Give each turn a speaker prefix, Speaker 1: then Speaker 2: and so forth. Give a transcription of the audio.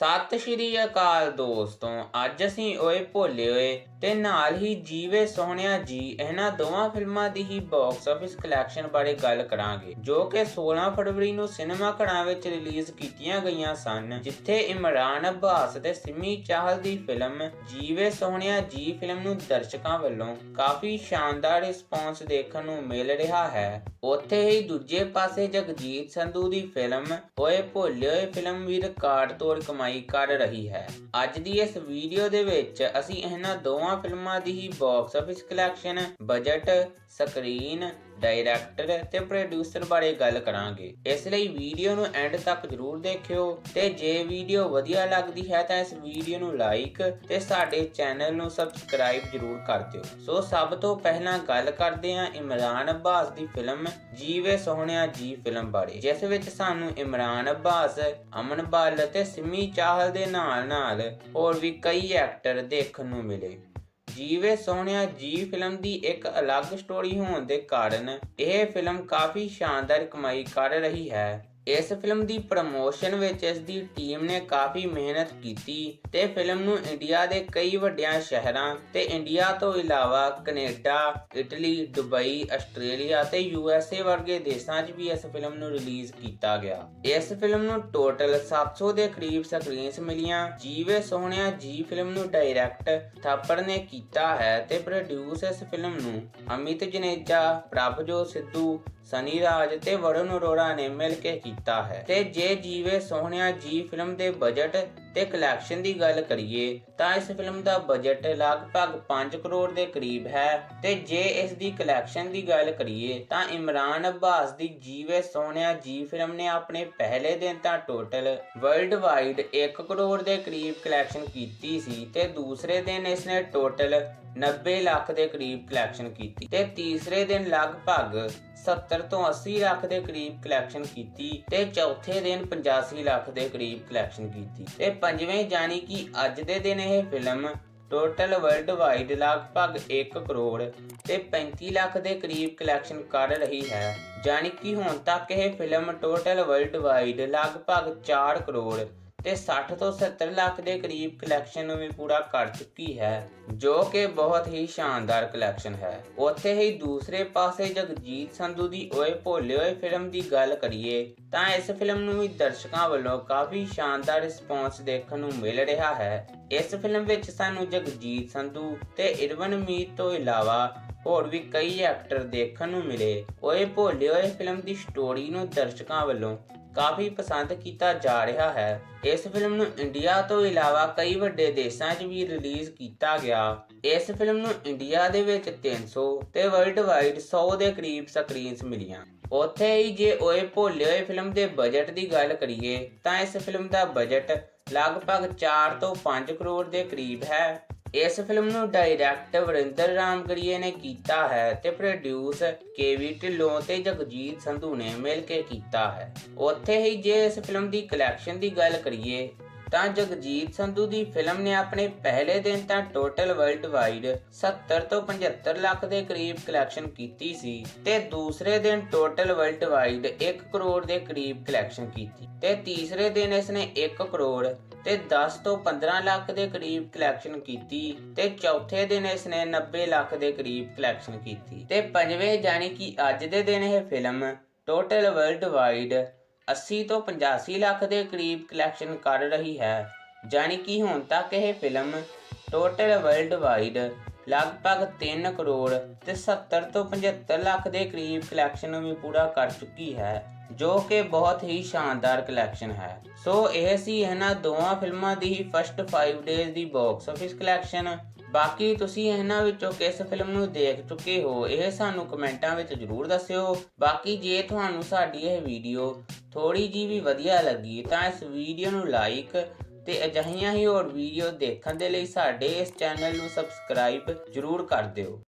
Speaker 1: ਸਤਿ ਸ਼੍ਰੀ ਅਕਾਲ ਦੋਸਤੋ, ਅੱਜ ਅਸੀਂ ਓਏ ਭੋਲੇ ਓਏ ਤੇ ਨਾਲ ਹੀ ਜੀਵੇ ਸੋਹਣਿਆ ਜੀ, ਇਹਨਾਂ ਦੋਵਾਂ ਫਿਲਮਾਂ ਦੀ ਹੀ ਬਾਕਸ ਆਫਿਸ ਕਲੈਕਸ਼ਨ ਬਾਰੇ ਗੱਲ ਕਰਾਂਗੇ, ਜੋ ਕਿ 16 ਫਰਵਰੀ ਨੂੰ ਸਿਨੇਮਾ ਘਰਾਂ ਵਿੱਚ ਰਿਲੀਜ਼ ਕੀਤੀਆਂ ਗਈਆਂ ਸਨ, ਜਿੱਥੇ ਇਮਰਾਨ ਅബ്ਬਾਸ ਤੇ ਸਿਮੀ ਚਾਹਲ ਦੀ ਫਿਲਮ ਜੀਵੇ ਸੋਹਣਿਆ ਜੀ ਫਿਲਮ ਨੂੰ ਦਰਸ਼ਕਾਂ ਵੱਲੋਂ ਕਾਫੀ ਸ਼ਾਨਦਾਰ ਰਿਸਪੌਂਸ ਦੇਖਣ ਨੂੰ ਮਿਲ ਰਿਹਾ ਹੈ। ਉੱਥੇ ਹੀ ਦੂਜੇ ਪਾਸੇ ਜਗਜੀਤ ਸੰਧੂ ਦੀ ਫਿਲਮ ਓਏ ਭੋਲੇ ਓਏ ਫਿਲਮ ਵੀ ਰਿਕਾਰਡ ਤੋੜ ਕਮਾਈ ਕਰ ਰਹੀ ਹੈ। ਅੱਜ ਦੀ ਇਸ ਵੀਡੀਓ ਦੇ ਵਿੱਚ ਅਸੀਂ ਇਹਨਾਂ ਦੋਵਾਂ ਫਿਲਮਾਂ ਦੀ ਹੀ box office collection budget screen director ਤੇ ਪ੍ਰੋਡਿਊਸਰ ਬਾਰੇ ਗੱਲ ਕਰਾਂਗੇ। ਇਸ ਲਈ ਵੀਡੀਓ ਨੂੰ ਐਂਡ ਤੱਕ ਜਰੂਰ ਦੇਖਿਓ ਤੇ ਜੇ ਵੀਡੀਓ ਵਧੀਆ ਲੱਗਦੀ ਹੈ ਤਾਂ ਇਸ ਵੀਡੀਓ ਨੂੰ ਲਾਈਕ ਤੇ ਸਾਡੇ ਚੈਨਲ ਨੂੰ ਸਬਸਕ੍ਰਾਈਬ ਜਰੂਰ ਕਰ ਦਿਓ। ਸੋ ਸਭ ਤੋਂ ਪਹਿਲਾਂ ਗੱਲ ਕਰਦੇ ਹਾਂ ਇਮਰਾਨ ਅબ્ਬਾਸ ਦੀ ਫਿਲਮ ਜੀਵੇ ਸੋਹਣਿਆ ਜੀ ਫਿਲਮ ਬਾਰੇ, ਜਿਸ ਵਿੱਚ ਸਾਨੂੰ ਇਮਰਾਨ ਅબ્ਬਾਸ ਅਮਨ ਬੱਲ ਤੇ ਸਿਮੀ ਚਾਹਲ ਦੇ ਨਾਲ ਨਾਲ ਹੋਰ ਵੀ ਕਈ ਐਕਟਰ ਦੇਖਣ ਨੂੰ ਮਿਲੇ। ਜੀਵੇ ਸੋਹਣਿਆ ਜੀ ਫਿਲਮ ਦੀ ਇੱਕ ਅਲੱਗ ਸਟੋਰੀ ਹੋਣ ਦੇ ਕਾਰਨ ਇਹ ਫਿਲਮ ਕਾਫੀ ਸ਼ਾਨਦਾਰ ਕਮਾਈ ਕਰ ਰਹੀ ਹੈ। ਇਸ ਫਿਲਮ ਦੀ ਪ੍ਰਮੋਸ਼ਨ ਵਿੱਚ ਇਸ ਦੀ ਟੀਮ ਨੇ ਕਾਫੀ ਮਿਹਨਤ ਕੀਤੀ ਤੇ ਫਿਲਮ ਨੂੰ ਇੰਡੀਆ ਦੇ ਕਈ ਵੱਡਿਆਂ ਸ਼ਹਿਰਾਂ ਤੇ ਇੰਡੀਆ ਤੋਂ ਇਲਾਵਾ ਕੈਨੇਡਾ, ਇਟਲੀ, ਦੁਬਈ, ਆਸਟ੍ਰੇਲੀਆ ਤੇ ਯੂਐਸਏ ਵਰਗੇ ਦੇਸ਼ਾਂ 'ਚ ਵੀ ਇਸ ਫਿਲਮ ਨੂੰ ਰਿਲੀਜ਼ ਕੀਤਾ ਗਿਆ। ਇਸ ਫਿਲਮ ਨੂੰ ਟੋਟਲ 700 ਦੇ ਕਰੀਬ ਸਕਰੀਨਸ ਮਿਲੀਆਂ। ਜੀਵੇ ਸੋਹਣਿਆ ਜੀ ਫਿਲਮ ਨੂੰ ਡਾਇਰੈਕਟ ਥਾਪੜ ਨੇ ਕੀਤਾ ਹੈ ਤੇ ਪ੍ਰੋਡਿਊਸ ਇਸ ਫਿਲਮ ਨੂੰ ਅਮਿਤ ਜਨੇਜਾ, ਪ੍ਰਭਜੋਤ ਸਿੱਧੂ ਸਨੀ ਰਾਜ ਤੇ ਵਰੁਣ ਅਰੋੜਾ ਨੇ ਮਿਲ ਕੇ ਕੀਤਾ ਹੈ। ਤੇ ਜੇ ਜੀਵੇ ਸੋਹਣਿਆ ਜੀ ਫਿਲਮ ਦੇ ਬਜਟ ਤੇ ਕਲੈਕਸ਼ਨ ਦੀ ਗੱਲ ਕਰੀਏ, ਤਾਂ ਇਸ ਫਿਲਮ ਦਾ ਬਜਟ ਲਗਭਗ 5 ਕਰੋੜ ਦੇ ਕਰੀਬ ਹੈ। ਤੇ ਜੇ ਇਸ ਦੀ ਕਲੈਕਸ਼ਨ ਦੀ ਗੱਲ ਕਰੀਏ, ਤਾਂ ਇਮਰਾਨ ਅਬਾਸ ਦੀ ਜੀਵੇ ਸੋਹਣਿਆ ਜੀ ਫਿਲਮ ਨੇ ਆਪਣੇ ਪਹਿਲੇ ਦਿਨ ਤਾਂ ਟੋਟਲ ਵਰਲਡ ਵਾਈਡ 1 ਕਰੋੜ ਦੇ ਕਰੀਬ ਕਲੈਕਸ਼ਨ ਕੀਤੀ ਸੀ ਤੇ ਦੂਸਰੇ ਦਿਨ ਇਸ ਨੇ ਟੋਟਲ 90 ਲੱਖ ਦੇ ਕਰੀਬ ਕਲੈਕਸ਼ਨ ਕੀਤੀ ਤੇ ਤੀਸਰੇ ਦਿਨ ਲਗਭਗ 70 ਤੋਂ 80 ਲੱਖ ਦੇ ਕਰੀਬ ਕਲੈਕਸ਼ਨ ਕੀਤੀ ਤੇ ਚੌਥੇ ਦਿਨ 85 ਲੱਖ ਦੇ ਕਰੀਬ ਕਲੈਕਸ਼ਨ ਕੀਤੀ ਤੇ ਪੰਜਵੇਂ ਜਾਨੀ ਕਿ ਅੱਜ ਦੇ ਦਿਨ ਇਹ ਫਿਲਮ ਟੋਟਲ ਵਰਲਡ ਵਾਈਡ ਲਗਭਗ 1 ਕਰੋੜ ਤੇ 35 ਲੱਖ ਦੇ ਕਰੀਬ ਕਲੈਕਸ਼ਨ ਕਰ ਰਹੀ ਹੈ। ਜਾਨੀ ਕਿ ਹੁਣ ਤੱਕ ਇਹ ਫਿਲਮ ਟੋਟਲ ਵਰਲਡ ਵਾਈਡ ਲਗਭਗ 4 ਕਰੋੜ ਤੇ 60 ਤੋਂ 70 ਲੱਖ ਦੇ ਕਰੀਬ ਕਲੈਕਸ਼ਨ ਨੂੰ ਵੀ ਪੂਰਾ ਕਰ ਚੁੱਕੀ ਹੈ, ਜੋ ਕਿ ਬਹੁਤ ਹੀ ਸ਼ਾਨਦਾਰ ਕਲੈਕਸ਼ਨ ਹੈ। ਉੱਥੇ ਹੀ ਦੂਸਰੇ ਪਾਸੇ ਜਗਜੀਤ ਸੰਧੂ ਦੀ ਓਏ ਭੋਲੇ ਓਏ ਫਿਲਮ ਦੀ ਗੱਲ ਕਰੀਏ, ਤਾਂ ਇਸ ਫਿਲਮ ਨੂੰ ਵੀ ਦਰਸ਼ਕਾਂ ਵੱਲੋਂ ਕਾਫੀ ਸ਼ਾਨਦਾਰ ਰਿਸਪੌਂਸ ਦੇਖਣ ਨੂੰ ਮਿਲ ਰਿਹਾ ਹੈ। ਇਸ ਫਿਲਮ ਵਿੱਚ ਸਾਨੂੰ ਜਗਜੀਤ ਸੰਧੂ ਤੇ ਇਰਵਨ ਮੀਤ ਤੋਂ ਇਲਾਵਾ ਹੋਰ ਵੀ ਕਈ ਐਕਟਰ ਦੇਖਣ ਨੂੰ ਮਿਲੇ। ਓਏ ਭੋਲੇ ਓਏ ਫਿਲਮ ਦੀ ਸਟੋਰੀ ਨੂੰ ਦਰਸ਼ਕਾਂ ਵੱਲੋਂ ਕਾਫੀ ਪਸੰਦ ਕੀਤਾ ਜਾ ਰਿਹਾ ਹੈ। ਇਸ ਫਿਲਮ ਨੂੰ ਇੰਡੀਆ ਤੋਂ ਇਲਾਵਾ ਕਈ ਵੱਡੇ ਦੇਸ਼ਾਂ 'ਚ ਵੀ ਰਿਲੀਜ਼ ਕੀਤਾ ਗਿਆ। ਇਸ ਫਿਲਮ ਨੂੰ ਇੰਡੀਆ ਦੇ ਵਿੱਚ 300 ਤੇ ਵਰਲਡ ਵਾਈਡ 100 ਦੇ ਕਰੀਬ ਸਕਰੀਨਸ ਮਿਲੀਆਂ। ਉੱਥੇ ਹੀ ਜੇ ਓਏ ਭੋਲੇ ਹੋਏ ਫਿਲਮ ਦੇ ਬਜਟ ਦੀ ਗੱਲ ਕਰੀਏ ਤਾਂ ਇਸ ਫਿਲਮ ਦਾ ਬਜਟ ਲਗਭਗ 4 ਤੋਂ 5 ਕਰੋੜ ਦੇ ਕਰੀਬ ਹੈ। ਇਸ ਫਿਲਮ ਨੂੰ ਡਾਇਰੈਕਟ ਵਰਿੰਦਰ ਰਾਮਗੜੀਏ ਨੇ ਕੀਤਾ ਹੈ ਤੇ ਪ੍ਰੋਡਿਊਸ ਕੇਵੀ ਢਿੱਲੋਂ ਤੇ ਜਗਜੀਤ ਸੰਧੂ ਨੇ ਮਿਲ ਕੇ ਕੀਤਾ ਹੈ। ਉੱਥੇ ਹੀ ਜੇ ਇਸ ਫਿਲਮ ਦੀ ਕਲੈਕਸ਼ਨ ਦੀ ਗੱਲ ਕਰੀਏ ਤਾਂ ਜਗਜੀਤ ਸੰਧੂ ਦੀ ਫਿਲਮ ਨੇ ਆਪਣੇ ਪਹਿਲੇ ਦਿਨ ਤਾਂ ਟੋਟਲ ਵਰਲਡ ਵਾਈਡ 70 ਤੋਂ 75 ਲੱਖ ਦੇ ਕਰੀਬ ਕਲੈਕਸ਼ਨ ਕੀਤੀ ਸੀ ਤੇ ਦੂਸਰੇ ਦਿਨ ਟੋਟਲ ਵਰਲਡ ਵਾਈਡ 1 ਕਰੋੜ ਦੇ ਕਰੀਬ ਕਲੈਕਸ਼ਨ ਕੀਤੀ ਤੇ ਤੀਸਰੇ ਦਿਨ ਇਸ ਨੇ 1 ਕਰੋੜ ਤੇ 10 ਤੋਂ 15 ਲੱਖ ਦੇ ਕਰੀਬ ਕਲੈਕਸ਼ਨ ਕੀਤੀ ਤੇ ਚੌਥੇ ਦਿਨ ਇਸ ਨੇ 90 ਲੱਖ ਦੇ ਕਰੀਬ ਕਲੈਕਸ਼ਨ ਕੀਤੀ ਤੇ ਪੰਜਵੇਂ ਜਾਨੀ ਕਿ ਅੱਜ ਦੇ ਦਿਨ ਇਹ ਫਿਲਮ ਟੋਟਲ ਵਰਲਡ ਵਾਈਡ 80 ਤੋਂ 85 ਲੱਖ ਦੇ ਕਰੀਬ ਕਲੈਕਸ਼ਨ ਕਰ ਰਹੀ ਹੈ। ਜਾਨੀ ਕਿ ਹੁਣ ਤੱਕ ਇਹ ਫਿਲਮ ਟੋਟਲ ਵਰਲਡ ਵਾਈਡ ਲਗਭਗ 3 ਕਰੋੜ ਤੇ 70 ਤੋਂ 75 ਲੱਖ ਦੇ ਕਰੀਬ ਕਲੈਕਸ਼ਨ ਨੂੰ ਵੀ ਪੂਰਾ ਕਰ ਚੁੱਕੀ ਹੈ, ਜੋ ਕਿ ਬਹੁਤ ਹੀ ਸ਼ਾਨਦਾਰ ਕਲੈਕਸ਼ਨ ਹੈ। ਸੋ ਇਹ ਸੀ ਇਹਨਾਂ ਦੋਵਾਂ ਫਿਲਮਾਂ ਦੀ ਹੀ ਫਸਟ 5 ਡੇਜ਼ ਦੀ ਬਾਕਸ ਆਫਿਸ ਕਲੈਕਸ਼ਨ ਬਾਕੀ ਤੁਸੀਂ ਇਹਨਾਂ ਵਿੱਚੋਂ ਕਿਸ ਫਿਲਮ ਨੂੰ ਦੇਖ ਚੁੱਕੇ ਹੋ, ਇਹ ਸਾਨੂੰ ਕਮੈਂਟਾਂ ਵਿੱਚ ਜਰੂਰ ਦੱਸਿਓ। ਬਾਕੀ ਜੇ ਤੁਹਾਨੂੰ ਸਾਡੀ ਇਹ ਵੀਡੀਓ ਥੋੜੀ ਜੀ ਵੀ ਵਧੀਆ ਲੱਗੀ, ਤਾਂ ਇਸ ਵੀਡੀਓ ਨੂੰ ਲਾਈਕ ਤੇ ਅਜਿਹੀਆਂ ਹੀ ਹੋਰ ਵੀਡੀਓ ਦੇਖਣ ਦੇ ਲਈ ਸਾਡੇ ਇਸ ਚੈਨਲ ਨੂੰ ਸਬਸਕ੍ਰਾਈਬ ਜਰੂਰ ਕਰ ਦਿਓ।